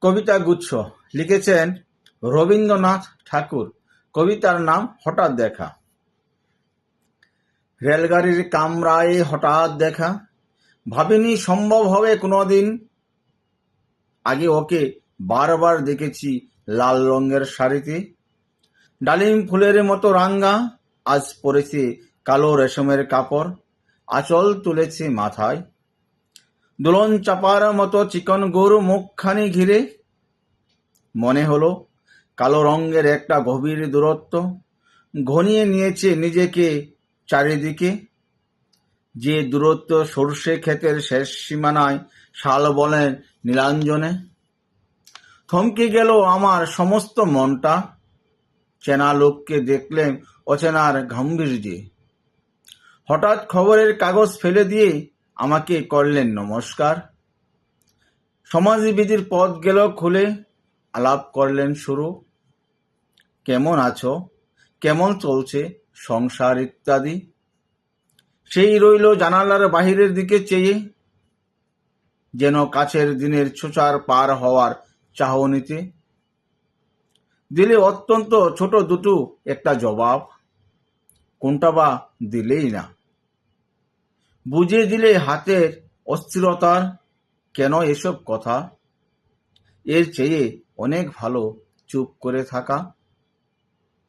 কবিতা গুচ্ছ। লিখেছেন রবীন্দ্রনাথ ঠাকুর। কবিতার নাম হঠাৎ দেখা। রেলগাড়ির কামরায় হঠাৎ দেখা। ভাবিনি সম্ভব হবে কোনোদিন। আগে ওকে বারবার দেখেছি লাল রঙের শাড়িতে। ডালিম ফুলের মতো রাঙ্গা। আজ পরেছে কালো রেশমের কাপড়। আঁচল তুলেছে মাথায়। দোলন চাপার মতো চিকন গরু মুখখানি ঘিরে। মনে হলো, কালো রঙের একটা গভীর দূরত্ব ঘনিয়ে নিয়েছে নিজেকে চারিদিকে। যে দূরত্ব সর্ষে ক্ষেতের শেষ সীমানায় শাল বনের নীলাঞ্জনে। থমকে গেল আমার সমস্ত মনটা। চেনা লোককে দেখলেন অচেনার গাম্ভীর্যে। হঠাৎ খবরের কাগজ ফেলে দিয়ে আমাকে করলেন নমস্কার। সমাজবিধির পথ গেল খুলে, আলাপ করলেন শুরু। কেমন আছো? কেমন চলছে সংসার ইত্যাদি? সেই রইল জানালার বাহিরের দিকে চেয়ে, যেন কাছের দিনের ছোচার পার হওয়ার চাহনিতে। দিলে অত্যন্ত ছোট দুটো একটা জবাব, কোনটা বা দিলেই না। বুঝিয়ে দিলে হাতের অস্থিরতার কেন এসব কথা? এর চেয়ে অনেক ভালো চুপ করে থাকা।